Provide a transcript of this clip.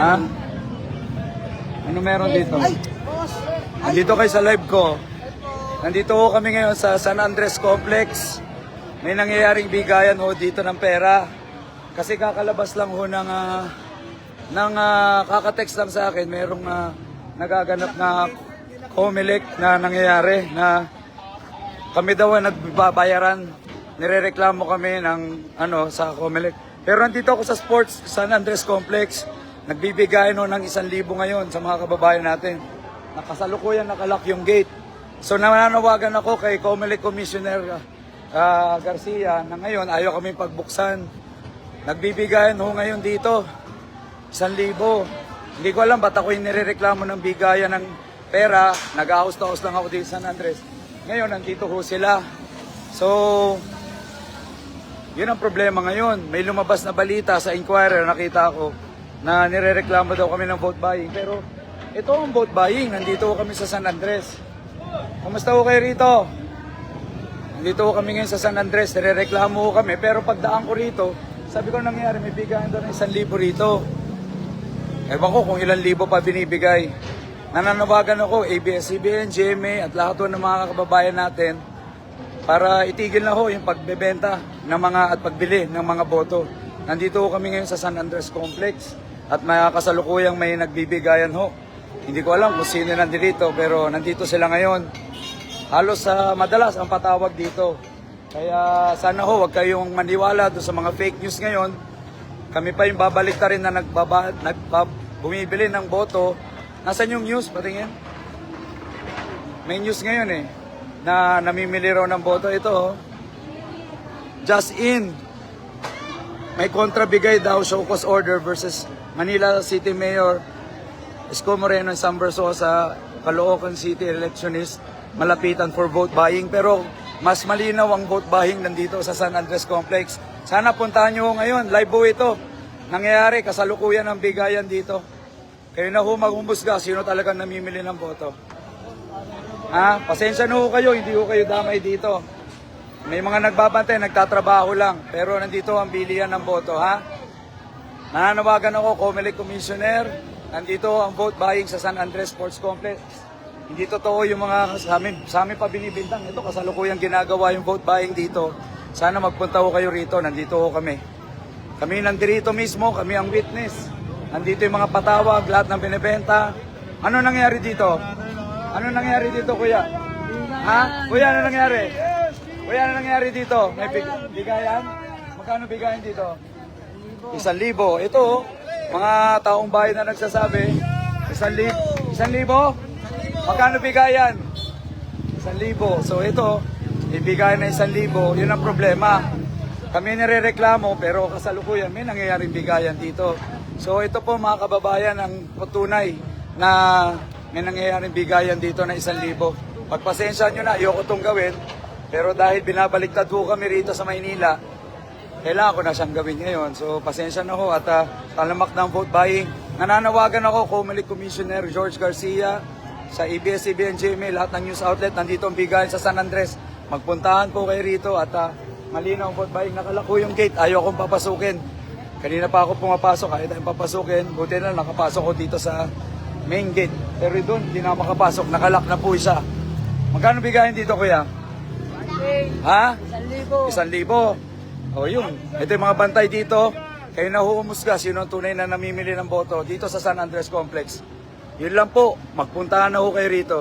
Ha? Ano meron dito? Ay, boss. Nandito kayo sa live ko. Nandito ho kami ngayon sa San Andres Complex. May nangyayaring bigayan ho dito ng pera. Kasi kakalabas lang ho ng, ah, ng ah, kakatext lang sa akin. Merong ah, nagaganap na Comelec na nangyayari na kami daw ang nagbabayaran. Nirereklamo kami ng ano sa Comelec. Pero nandito ako sa Sports San Andres Complex. Nagbibigay no ng isang libo ngayon sa mga kababayan natin. Nakasalukuyan nakalak yung gate. So nananawagan ako kay Comelec Commissioner ah, Garcia na ngayon ayaw kami pagbuksan. Nagbibigayan ho ngayon dito. Isang libo. Hindi ko alam ba't ako yung nirereklamo ng bigayan ng pera. Nag-ahos-tahos lang ako dito sa San Andres. Ngayon, nandito ho sila. So, yun ang problema ngayon. May lumabas na balita sa Inquirer, nakita ko, na nirereklamo daw kami ng vote buying. Pero ito ang vote buying. Nandito kami sa San Andres. Kamusta ho kayo rito? Nandito kami ngayon sa San Andres, nirereklamo kami. Pero pagdaan ko rito, sabi ko nangyayari, may bigayan daw ng isang libo rito. Ewan ko kung ilang libo pa binibigay. Nananawagan ako, ABS-CBN, GMA at lahat ng mga kababayan natin para itigil na ho yung pagbebenta ng mga at pagbili ng mga boto. Nandito kami ngayon sa San Andres Complex at may kasalukuyang may nagbibigayan ho. Hindi ko alam kung sino nandito pero nandito sila ngayon. Halos sa madalas ang patawag dito. Kaya sana ho, huwag kayong maniwala doon sa mga fake news ngayon. Kami pa yung babalik na rin na nagbaba, nagba, bumibili ng boto. Nasaan yung news? Patingin. May news ngayon eh na namimili raw ng boto. Ito, oh. just in. May kontrabigay daw show cause order versus Manila City Mayor Isko Moreno and Sam Versosa, Caloocan City electionist, malapitan for vote buying. Pero mas malinaw ang vote buying nandito sa San Andres Complex. Sana puntahan nyo ngayon. Live po ito. Nangyayari, kasalukuyan ng bigayan dito. Kayo na ho maghumusga sino talagang namimili ng boto. Ha? Pasensya na ho kayo, hindi ho kayo damay dito. May mga nagbabantay, nagtatrabaho lang. Pero nandito ang bilihan ng boto, ha? Nananawagan ako, Comelec Commissioner. Nandito ang vote buying sa San Andres Sports Complex. Hindi totoo yung mga sa amin, sa amin pa binibintang. Ito kasalukuyang ginagawa yung vote buying dito. Sana magpunta ho kayo rito, nandito ho kami. Kami nandito mismo, kami ang witness. Nandito yung mga patawag, lahat ng binibenta. Ano nangyari dito? Ano nangyari dito, kuya? Ha? Kuya, ano nangyari? Kuya, ano nangyari dito? May big, bigayan? Magkano bigayan dito? Isang libo. Ito, mga taong bayan na nagsasabi, isang libo. Isang libo? Magkano bigayan? Isang libo. So ito, ibigay na isang libo, yun ang problema. Kami nirereklamo pero kasalukuyan may nangyayaring bigayan dito. So ito po mga kababayan ang patunay na may nangyayaring bigayan dito na isang libo. Pagpasensya nyo na, ayoko itong gawin. Pero dahil binabaliktad po kami rito sa Maynila, kailangan ko na siyang gawin ngayon. So, pasensya na ho at uh, talamak ng vote buying. Nananawagan ako, Comelec Commissioner George Garcia, sa ABS-CBN, GMA, lahat ng news outlet, nandito ang bigayan sa San Andres. Magpuntahan po kayo rito at uh, malinaw ang vote buying. Nakalako yung gate, ayaw akong papasukin. Kanina pa ako pumapasok, kahit tayong papasukin. Buti na nakapasok ko dito sa main gate. Pero doon, hindi na makapasok. Nakalak na po isa. Magkano bigayan dito, kuya? Ha? Isang libo. Isang libo. O yun. Ito yung mga bantay dito. Kayo na humusga sino ang tunay na namimili ng boto dito sa San Andres Complex. Yun lang po. Magpuntahan na ho kayo rito.